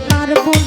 পারব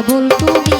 কেবল তুমি।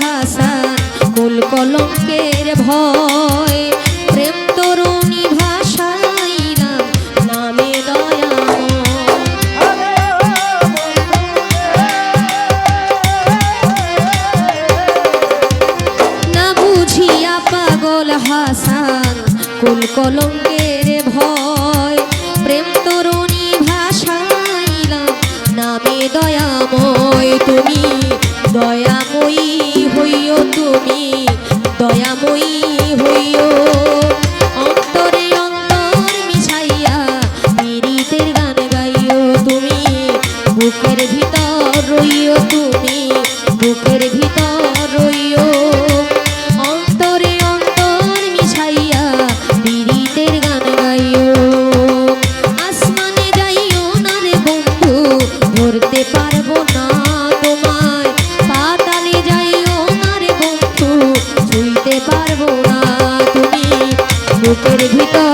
হাসান কুল কলঙ্কের ভয়। প্রেম তরুণী ভাষাইলাম নামে দয়াময়। না বুঝিয়া পাগল হাসান, কুল কলঙ্কের ভয়। প্রেম তরুণী ভাষাইলাম নামে দয়াময়। তুমি দয়াময়ী বুকের ভিতর রইও তুমি, বুকের ভিতর রইও। অন্তরে অন্তর মিশাইয়া পীড়িতের গান গাইও। আসমানে যাইও না রে বন্ধু, ধরতে পারব না যাইও বন্ধু পারব না বুকের ভিতর